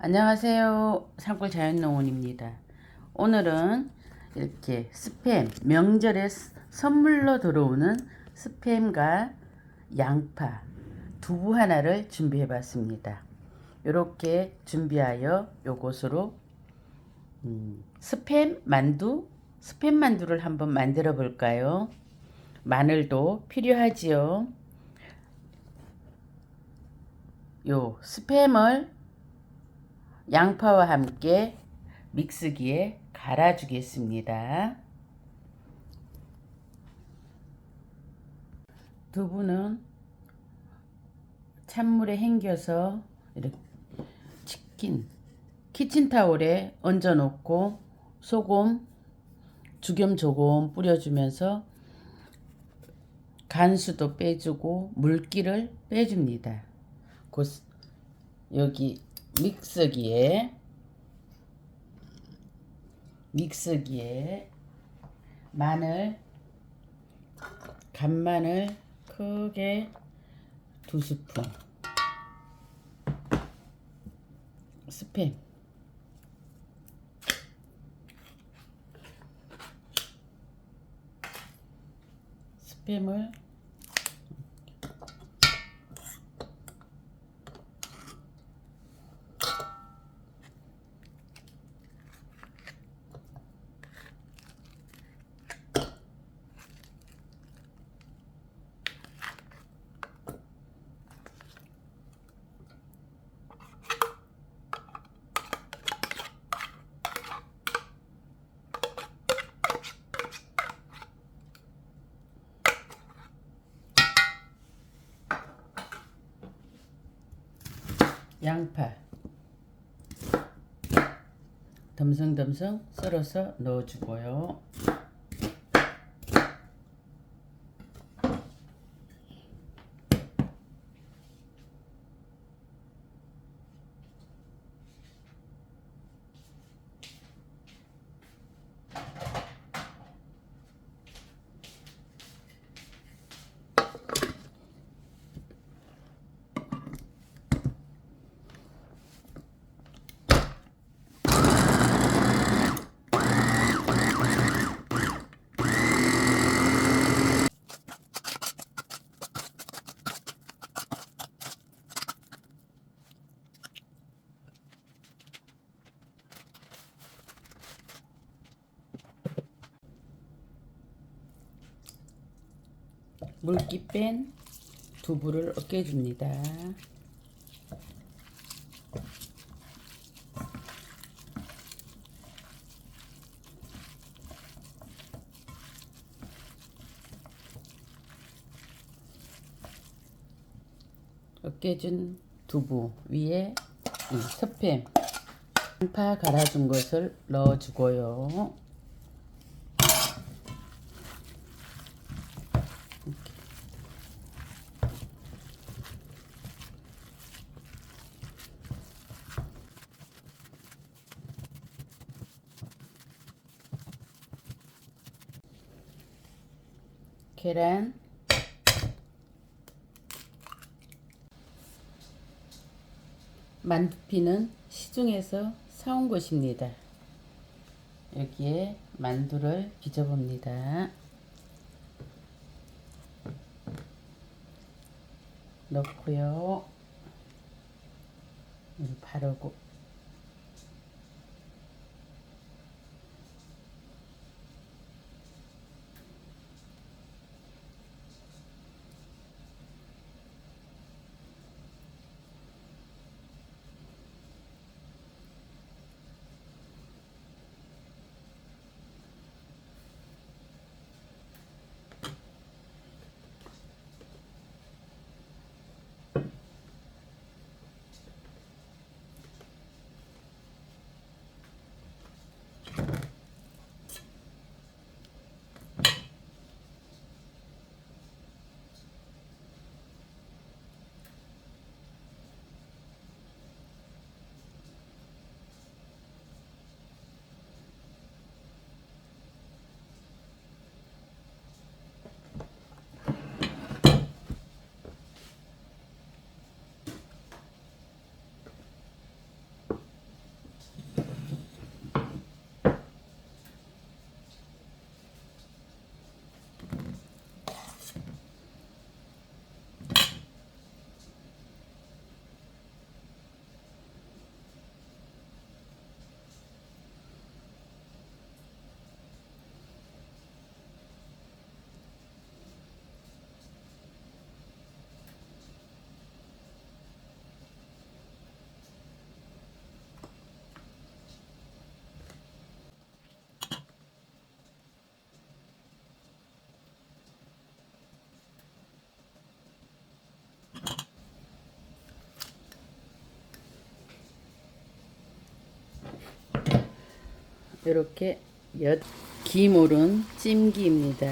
안녕하세요. 산골 자연농원입니다. 오늘은 이렇게 스팸, 명절에 스- 선물로 들어오는 스팸과 양파, 두부 하나를 준비해 봤습니다. 이렇게 준비하여 요것으로 음, 스팸 만두, 스팸 만두를 한번 만들어 볼까요? 마늘도 필요하지요. 요 스팸을 양파와 함께 믹스기에 갈아주겠습니다. 두부는 찬물에 헹겨서 이렇게 치킨 키친타올에 얹어 놓고 소금 죽염 조금 뿌려주면서 간수도 빼주고 물기를 빼줍니다. 그 여기 믹서기에 믹서기에 마늘 간마늘 크게 두 스푼. 스팸. 스팸을 양파 덤성덤성 썰어서 넣어주고요. 물기 뺀 두부를 으깨줍니다. 으깨준 두부 위에 이 스팸 양파 갈아준 것을 넣어주고요. 계란 만두피는 시중에서 사온 것입니다. 여기에 만두를 빚어봅니다. 넣고요. 바르고 이렇게 엿 기모른 찜기입니다.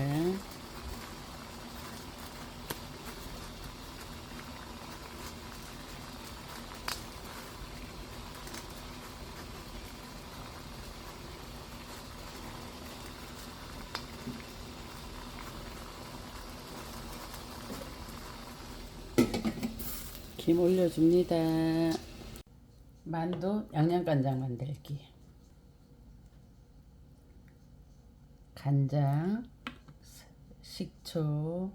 김 올려줍니다. 만두 양념간장 만들기. 간장, 식초,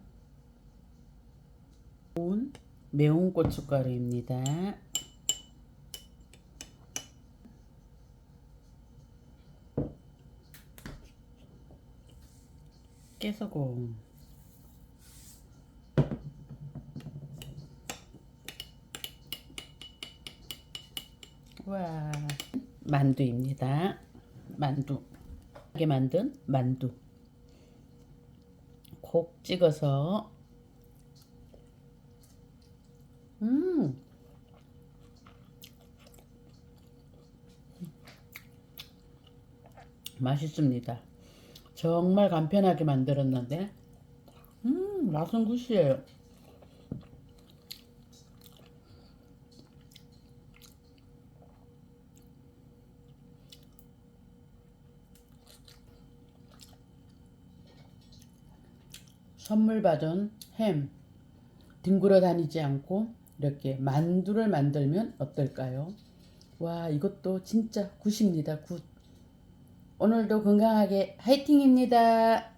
온 매운 고춧가루입니다. 깨소금 와 만두입니다. 만두 하게 만든 만두 콕 찍어서 음 맛있습니다. 정말 간편하게 만들었는데 음 맛은 굿이에요. 선물 받은 햄 뒹굴어 다니지 않고 이렇게 만두를 만들면 어떨까요? 와 이것도 진짜 굿입니다 굿 오늘도 건강하게 화이팅입니다